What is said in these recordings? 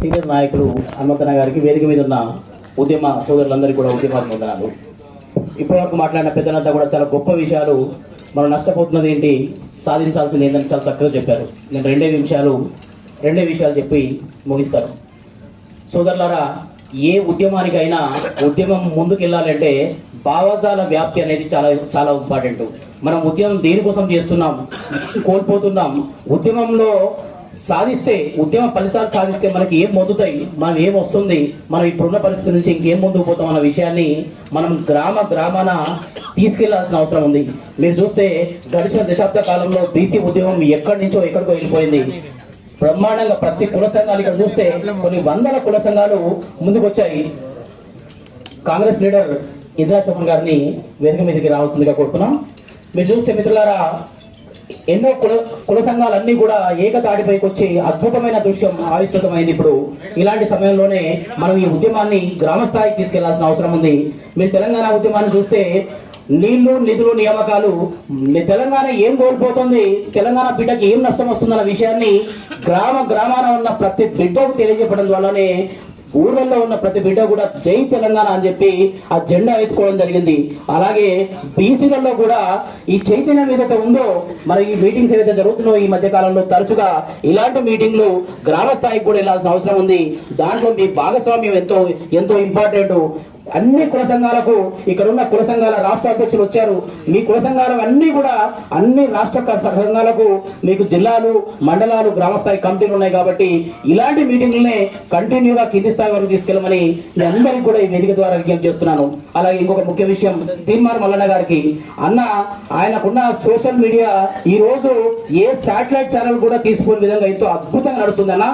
Senior నాయకులు హనుమంతన్న గారికి వేదిక మీద ఉన్న ఉద్యమ సోదరులందరికీ కూడా ఉద్యమాత్మ ఉన్నారు ఇప్పటివరకు మాట్లాడిన పెద్దలంతా కూడా చాలా గొప్ప విషయాలు మనం నష్టపోతున్నది ఏంటి సాధించాల్సింది ఏంటని చాలా చక్కగా చెప్పారు. నేను రెండే నిమిషాలు రెండే విషయాలు చెప్పి ముగిస్తాను. సోదరులారా ఏ ఉద్యమానికైనా ఉద్యమం ముందుకెళ్ళాలంటే భావజాల వ్యాప్తి అనేది చాలా చాలా ఇంపార్టెంట్. మనం ఉద్యమం దేనికోసం చేస్తున్నాం కోల్పోతున్నాం ఉద్యమంలో సాధిస్తే ఉద్యమ ఫలితాలు సాధిస్తే మనకి ఏం పొందుతాయి మనం ఏం వస్తుంది మనం ఇప్పుడున్న పరిస్థితి నుంచి ఇంకేం ముందుకు పోతాం అన్న విషయాన్ని మనం గ్రామ గ్రామాన తీసుకెళ్ళాల్సిన అవసరం ఉంది. మీరు చూస్తే గడిచిన దశాబ్ద కాలంలో బీసీ ఉద్యమం ఎక్కడి నుంచో ఎక్కడికో వెళ్ళిపోయింది. బ్రహ్మాండంగా ప్రతి కుల సంఘాలు ఇక్కడ చూస్తే కొన్ని వందల కుల సంఘాలు ముందుకు వచ్చాయి కాంగ్రెస్ లీడర్ ఇందిరా చౌహాన్ గారిని వేదిక మీదకి రావాల్సిందిగా కోరుతున్నాం. మీరు చూస్తే మిత్రులారా ఎన్నో కుల కుల సంఘాలన్నీ కూడా ఏకతాటిపైకి వచ్చి అద్భుతమైన దృశ్యం ఆవిష్కృతమైంది ఇప్పుడు. ఇలాంటి సమయంలోనే మనం ఈ ఉద్యమాన్ని గ్రామ స్థాయికి తీసుకెళ్ళాల్సిన అవసరం ఉంది. మీరు తెలంగాణ ఉద్యమాన్ని చూస్తే నీళ్ళు నిధులు నియామకాలు మీ తెలంగాణ ఏం కోల్పోతుంది తెలంగాణ బిడ్డకి ఏం నష్టం వస్తుందన్న విషయాన్ని గ్రామ గ్రామాన ఉన్న ప్రతి బిడ్డకు తెలియజెప్పడం వల్లనే ఊర్లలో ఉన్న ప్రతి బిడ్డ కూడా జై తెలంగాణ అని చెప్పి ఆ జెండా ఎత్తుకోవడం జరిగింది. అలాగే బీసీలలో కూడా ఈ చైతన్యం ఏదైతే ఉందో మరి ఈ మీటింగ్స్ ఏదైతే జరుగుతున్నాయో ఈ మధ్య కాలంలో తరచుగా ఇలాంటి మీటింగ్లు గ్రామ స్థాయికి కూడా వెళ్ళాల్సిన అవసరం ఉంది. దాంట్లో మీ భాగస్వామ్యం ఎంతో ఎంతో ఇంపార్టెంట్ అన్ని కుల సంఘాలకు ఇక్కడ ఉన్న కుల సంఘాల రాష్ట్ర అధ్యక్షులు వచ్చారు. మీ కుల సంఘాలు అన్ని కూడా అన్ని రాష్ట్ర సంఘాలకు మీకు జిల్లాలు మండలాలు గ్రామస్థాయి కంపెనీలు కమిటీలు ఉన్నాయి కాబట్టి ఇలాంటి మీటింగ్లనే కంటిన్యూగా కింది స్థాయి వరకు తీసుకెళ్ళమని మీ అందరికీ కూడా ఈ వేదిక ద్వారా విజ్ఞప్తి చేస్తున్నాను. అలాగే ఇంకొక ముఖ్య విషయం తీర్మార్ మల్లన్న గారికి. అన్న ఆయనకున్న సోషల్ మీడియా ఈ రోజు ఏ శాటిలైట్ ఛానల్ కూడా తీసుకునే విధంగా ఎంతో అద్భుతంగా నడుస్తుందన్న.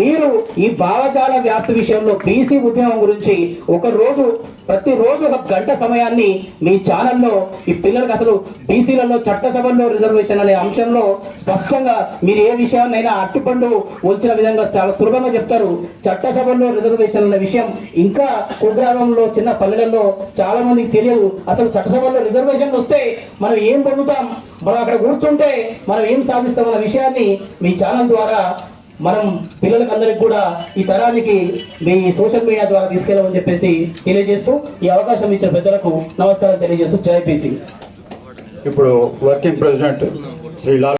మీరు ఈ భావజాల వ్యాప్తి విషయంలో బీసీ ఉద్యమం గురించి ఒక రోజు ప్రతి రోజు ఒక గంట సమయాన్ని మీ ఛానల్లో ఈ పిల్లలకు అసలు బీసీలలో చట్టసభల్లో రిజర్వేషన్ అనే అంశంలో స్పష్టంగా మీరు ఏ విషయాన్నైనా అట్టుపండు వచ్చిన విధంగా చాలా సులభంగా చెప్తారు. చట్టసభల్లో రిజర్వేషన్ అనే విషయం ఇంకా కుగ్రామంలో చిన్న పల్లెలలో చాలా మందికి తెలియదు. అసలు చట్టసభల్లో రిజర్వేషన్ వస్తే మనం ఏం పొందుతాం? మనం అక్కడ కూర్చుంటే మనం ఏం సాధిస్తాం అన్న విషయాన్ని మీ ఛానల్ ద్వారా మనం పిల్లలకు అందరికి కూడా ఈ తరానికి మీ సోషల్ మీడియా ద్వారా తీసుకెళ్ళమని చెప్పేసి తెలియజేస్తూ ఈ అవకాశం ఇచ్చిన పెద్దలకు నమస్కారం తెలియజేస్తూ జైపీసీ ఇప్పుడు వర్కింగ్ ప్రెసిడెంట్ శ్రీ లాల్